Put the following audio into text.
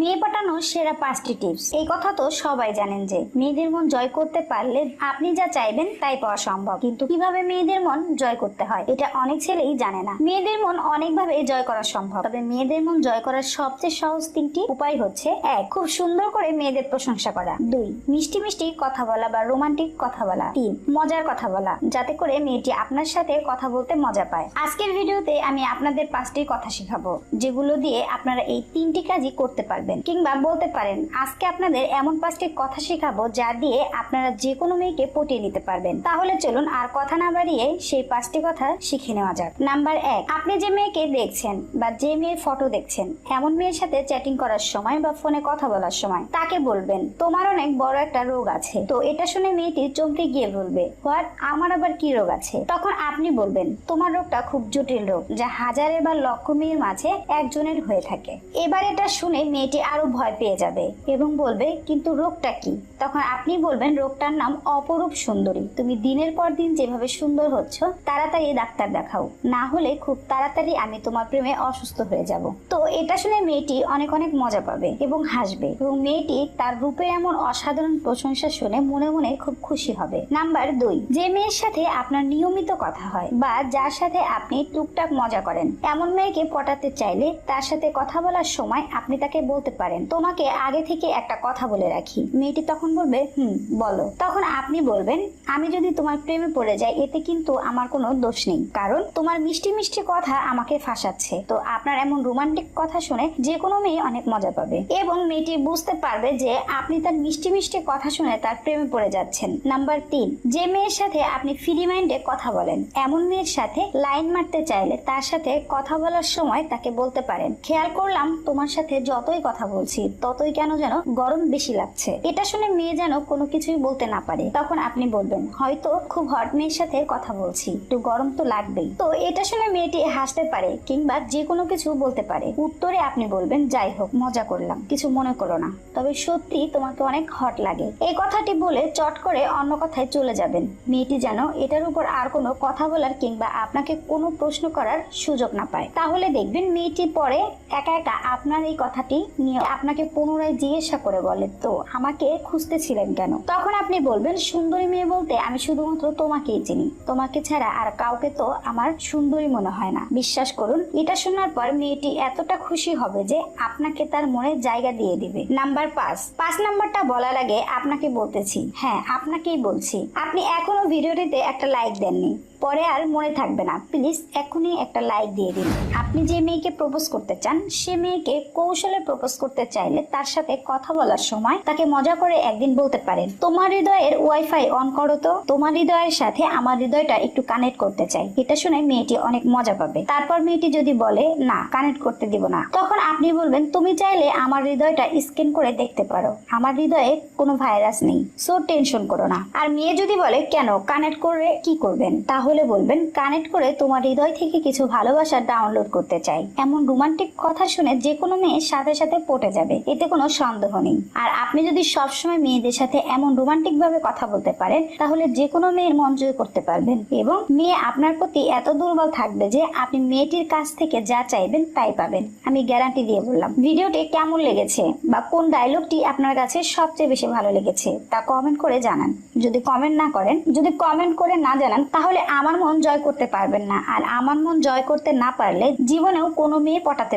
মেয়ে পটানোর সেরা পাঁচটি টিপস। এই কথা তো সবাই জানেন যে, মেয়েদের মন জয় করতে পারলে আপনি যা চাইবেন তাই পাওয়া সম্ভব। কিন্তু কীভাবে মেয়েদের মন জয় করতে হয়, এটা অনেক ছেলেই জানে না। মেয়েদের মন অনেকভাবে জয় করা সম্ভব। তবে মেয়েদের মন জয় করার সবচেয়ে সহজ তিনটি উপায় হচ্ছে, এক, খুব সুন্দর করে মেয়েদের প্রশংসা করা। দুই, মিষ্টি মিষ্টি কথা বলা বা রোমান্টিক কথা বলা। তিন, মজার কথা বলা, যাতে করে মেয়েটি আপনার সাথে কথা বলতে মজা পায়। আজকের ভিডিওতে আমি আপনাদের পাঁচটি কথা শেখাবো, যেগুলো দিয়ে আপনারা এই তিনটি কাজই করতে পারবেন। কিংবা বলতে পারেন, আজকে আপনাদের এমন পাঁচটি কথা শেখাবো যা দিয়ে আপনারা যে কোনো মেয়েকে পটিয়ে নিতে পারবেন। তাহলে চলুন আর কথা না বাড়িয়ে সেই পাঁচটি কথা শিখে নেওয়া যাক। নাম্বার এক, আপনি যে মেয়েকে দেখছেন বা যে মেয়ের ফটো দেখছেন, এমন মেয়ের সাথে চ্যাটিং করার সময় বা ফোনে কথা বলার সময় তাকে বলবেন, তোমার অনেক বড় একটা রোগ আছে। তো এটা শুনে মেয়েটি চমকে গিয়ে বলবে, হোয়াট? আমার আবার কি রোগ আছে? তখন আপনি বলবেন, তোমার রোগটা খুব জটিল রোগ, যা হাজারের বা লক্ষ মেয়ের মাঝে একজনের হয়ে থাকে। এবার এটা শুনে মেয়েটি আরও ভয় পেয়ে যাবে এবং বলবে, কিন্তু রোগটা কি? তখন আপনি বলবেন, রোগটার নাম অপরূপ সুন্দরী। তুমি দিনের পর দিন যেভাবে সুন্দর হচ্ছ, তাড়াতাড়ি ডাক্তার দেখাও। না হলে খুব তাড়াতাড়ি আমি তোমার প্রেমে অসুস্থ হয়ে যাব। তো এটা শুনে মেয়েটি অনেক অনেক মজা পাবে এবং হাসবে এবং মেয়েটি তার রূপের এমন অসাধারণ প্রশংসা শুনে মনে মনে খুব খুশি হবে। নাম্বার দুই, যে মেয়ের সাথে আপনার নিয়মিত কথা হয় বা যার সাথে আপনি টুকটাক মজা করেন, এমন মেয়েকে পটাতে চাইলে তার সাথে কথা বলার সময় আপনি তাকে বলতে পারেন। তোমাকে আগে থেকে একটা কথা বলে রাখি। মেয়েটি তখন বলবে, হুম, বলো। তখন আপনি বলবেন, আমি যদি তোমার প্রেমে পড়ে যাই, এতে কিন্তু আমার কোনো দোষ নেই। কারণ তোমার মিষ্টি মিষ্টি কথা আমাকে ফাঁসাচ্ছে। তো আপনার এমন রোমান্টিক কথা শুনে যে কোনো মেয়ে অনেক মজা পাবে। এবং মেয়েটি বুঝতে পারবে যে আপনি তার মিষ্টি মিষ্টি কথা শুনে তার প্রেমে পড়ে যাচ্ছেন। নাম্বার তিন, যে মেয়ের সাথে আপনি ফ্রি মাইন্ডে কথা বলেন, এমন মেয়ের সাথে লাইন মারতে চাইলে তার সাথে কথা বলার সময় তাকে বলতে পারেন, খেয়াল করলাম তোমার সাথে যতই কথা বলছি, ততই কেন যেন গরম বেশি লাগছে। এটা শুনে মেয়ে যেন কোনো কিছুই বলতে না পারে। তখন আপনি বলবেন, হয়তো খুব হট মেয়ের সাথে কথা বলছি, একটু গরম তো লাগবেই। তো এটা শুনে মেয়েটি হাসতে পারে কিংবা যে কোনো কিছু বলতে পারে। উত্তরে আপনি বলবেন, যাই হোক, মজা করলাম, কিছু মনে করো না। তবে সত্যি তোমাকে অনেক হট লাগে। এই কথাটি বলে চট করে অন্য কথায় চলে যাবেন। মেয়েটি যেন এটার উপর আর কোনো কথা বলার কিংবা আপনাকে কোনো প্রশ্ন করার সুযোগ না পায়। তাহলে দেখবেন মেয়েটি পরে একা একা আপনার এই কথাটি আপনাকে পুনরায় জিজ্ঞাসা করে বলে তো, আমাকে খুঁজতেছিলেন কেন? তখন আপনি বলবেন, সুন্দরী মেয়ে বলতে আমি শুধুমাত্র তোমাকেই চিনি। তোমাকে ছাড়া আর কাউকে তো আমার সুন্দরী মনে হয় না। বিশ্বাস করুন, এটা শোনার পর মেয়েটি এতটা খুশি হবে যে আপনাকে তার মনে জায়গা দিয়ে দিবে। নাম্বার পাঁচ। পাঁচ নাম্বারটা বলার আগে আপনাকে বলতেছি। হ্যাঁ আপনাকেই বলছি। আপনি এখনও ভিডিওটিতে একটা লাইক দেননি। পরে আর মনে থাকবে না। প্লিজ, এখনই একটা লাইক দিয়ে দিন। আপনি যে মেয়েকে প্রপোজ করতে চান, সে মেয়েকে কৌশলে প্রপোজ করতে চাইলে তার সাথে কথা বলার সময় তাকে মজা করে একদিন বলতে পারেন, তোমার হৃদয়ের ওয়াইফাই অন করো তো। তোমার হৃদয়ের সাথে আমার হৃদয়টা একটু কানেক্ট করতে চাই। এটা শুনে মেয়েটি অনেক মজা পাবে। তারপর মেয়েটি যদি বলে, না কানেক্ট করতে দিব না। তখন আপনি বলবেন, তুমি চাইলে আমার হৃদয়টা স্ক্যান করে দেখতে পারো। আমার হৃদয়ে কোনো ভাইরাস নেই। সো টেনশন করো না। আর মেয়ে যদি বলে, কেন? কানেক্ট করে কি করবেন? তাহলে বলবেন কানেক্ট করে তোমার হৃদয় থেকে কিছু ভালোবাসা ডাউনলোড করতে চাই। এমন রোমান্টিক কথা শুনে যে কোনো মেয়ে সাথে সাথে পটে যাবে, এতে কোনো সন্দেহ নেই। আর আপনি যদি সবসময় মেয়েদের সাথে এমন রোমান্টিক ভাবে কথা বলতে পারেন, তাহলে যে কোনো মেয়ের মন জয় করতে পারবেন। এবং মেয়ে আপনার প্রতি এত দুর্বল থাকবে যে আপনি মেয়েটির কাছ থেকে যা চাইবেন তাই পাবেন। আমি গ্যারান্টি দিয়ে বললাম। ভিডিওটি কেমন লেগেছে বা কোন ডায়লগটি আপনার কাছে সবচেয়ে বেশি ভালো লেগেছে, তা কমেন্ট করে জানান। যদি কমেন্ট না করেন, যদি কমেন্ট করে না জানান, তাহলে আমার মন জয় করতে পারবেন না। আর আমার মন জয় করতে না পারলে জীবনেও কোনো মেয়ে পটাতে